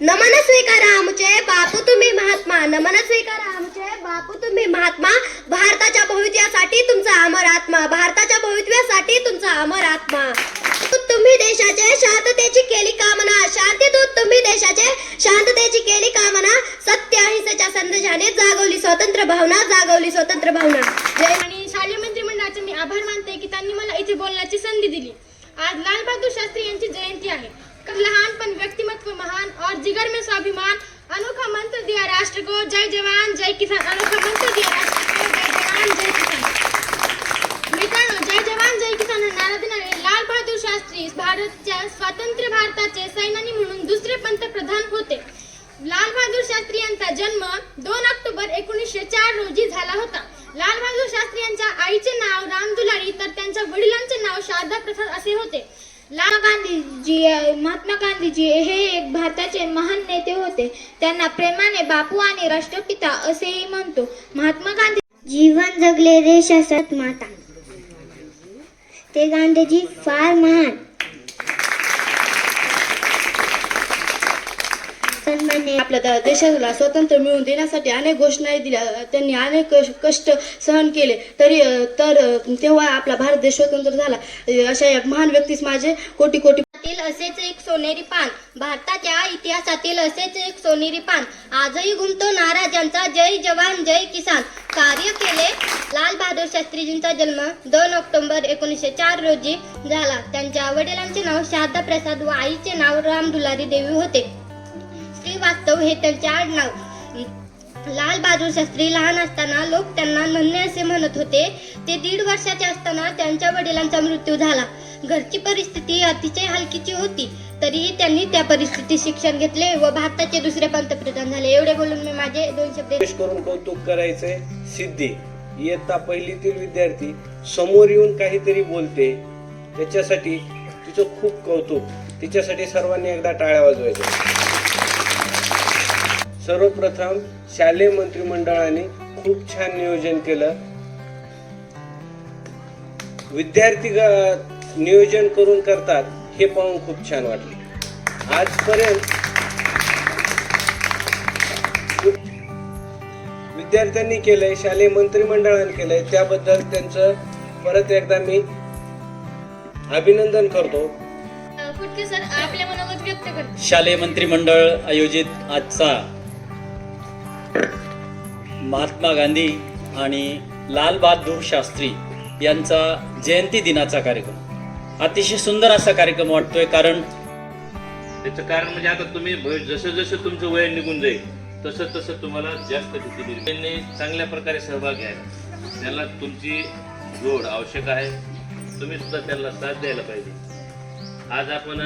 नमन स्वीकारा आमचे बापू तुम्ही महात्मा. नमन स्वीकारा आमचे बापू तुम्ही महात्मा. भारताच्या भवितव्यासाठी तुमचा अमर आत्मा. भारताच्या भवितव्यासाठी तुमचा अमर आत्मा. तुम्ही देशाचे शांततेची केली कामना. शांतीतूत तुम्ही देशाचे शांततेची केली कामना. सत्य अहिंसेच्या संदेशाने जागवली स्वतंत्र भावना जागवली स्वतंत्र भावना. जय आणि शालेय मंत्रिमंडळाचे मी आभार मानते की त्यांनी मला इथे बोलण्याची संधी दिली. आज लाल बहादूर शास्त्री यांची जयंती आहे. लहानपण व्यक्तिमत्व महान और जिगर में स्वाभिमान। अनोखा मंत्र दिया राष्ट्र को। जय जवान जय किसान। अनोखा मंत्र दिया राष्ट्र को। जय जवान जय किसान। मित्रांनो जय जवान जय किसान नारा देणारे लाल बहादूर शास्त्री भारतच्या स्वातंत्र्य भारताचे सैनानी म्हणून दुसरे पंतप्रधान होते. लाल बहादूर शास्त्री यांचा जन्म दोन ऑक्टोबर एकोणीसशे चार रोजी झाला होता. लाल बहादूर शास्त्री यांच्या आईचे नाव राम दुलारी तर त्यांच्या वडिलांचे नाव शारदा प्रसाद असे होते. लाल गांधीजी महात्मा गांधीजी हे एक भारताचे महान नेते होते. त्यांना प्रेमाने बापू आणि राष्ट्रपिता असेही म्हणतो. महात्मा गांधी जीवन जगले देशासाठी माता. ते गांधीजी फार महान. महात्म्यांनी आपल्या देशाला स्वातंत्र्य मिळवून देण्यासाठी अनेक घोषणाही दिल्या. त्यांनी अनेक कष्ट सहन केले. तरी तर तेव्हा आपला भारत देश स्वतंत्र झाला. अशा या महान व्यक्तीस माझे कोटी कोटी असेच एक सोनेरी पान. भारताच्या इतिहासातील असेच एक सोनेरी पान. आजही घुमतो नाराजांचा जय जवान जय किसान. कार्य केले लाल बहादूर शास्त्रीजींचा जन्म दोन ऑक्टोबर एकोणीसशे चार रोजी झाला. त्यांच्या वडिलांचे नाव शारदा प्रसाद व आईचे नाव राम दुलारी देवी होते. श्रीवास्तव हे त्यांचे आडनाव. लाल बहादूर शास्त्री लहान असताना लोक त्यांना नन्हे असे म्हणत होते. ते दीड वर्षाचे असताना त्यांच्या वडिलांचा मृत्यू झाला. घरची परिस्थिती अतिशय हलकीची होती. तरीही त्यांनी त्या परिस्थितीत शिक्षण घेतले व भारताचे दुसरे पंतप्रधान झाले. एवढे बोलून मी माझे दोन शब्द करून कौतुक करायचे. सिद्धी इयत्ता पहिलीतील विद्यार्थी समोर येऊन काहीतरी बोलते. त्याच्यासाठी तिचं खूप कौतुक. तिच्यासाठी सर्वांनी एकदा टाळ्या वाजवायच्या. सर्वप्रथम शालेय मंत्रिमंडळाने खूप छान नियोजन केलं. विद्यार्थी ग- नियोजन करून करतात हे पाहून खूप छान वाटले. आजपर्यंत विद्यार्थ्यांनी केलंय शालेय मंत्रिमंडळाने केलंय त्याबद्दल त्यांचं परत एकदा मी अभिनंदन करतो. फुटके सर आपल्या मनोगत व्यक्त करते. शालेय मंत्रिमंडळ आयोजित आजचा महात्मा गांधी आणि लालबहादूर शास्त्री यांचा जयंती दिनाचा कार्यक्रम. अतिशय सुंदर असा कार्यक्रम वाटतोय कारण त्याचं कारण म्हणजे आता तुम्ही जसं जसं तुमचं वय निघून जाईल तसं तसं तुम्हाला जास्त भीती निर्माण त्यांनी चांगल्या प्रकारे सहभाग घ्यायला. त्याला तुमची जोड आवश्यक आहे. तुम्ही सुद्धा त्यांना साथ द्यायला पाहिजे. आज आपण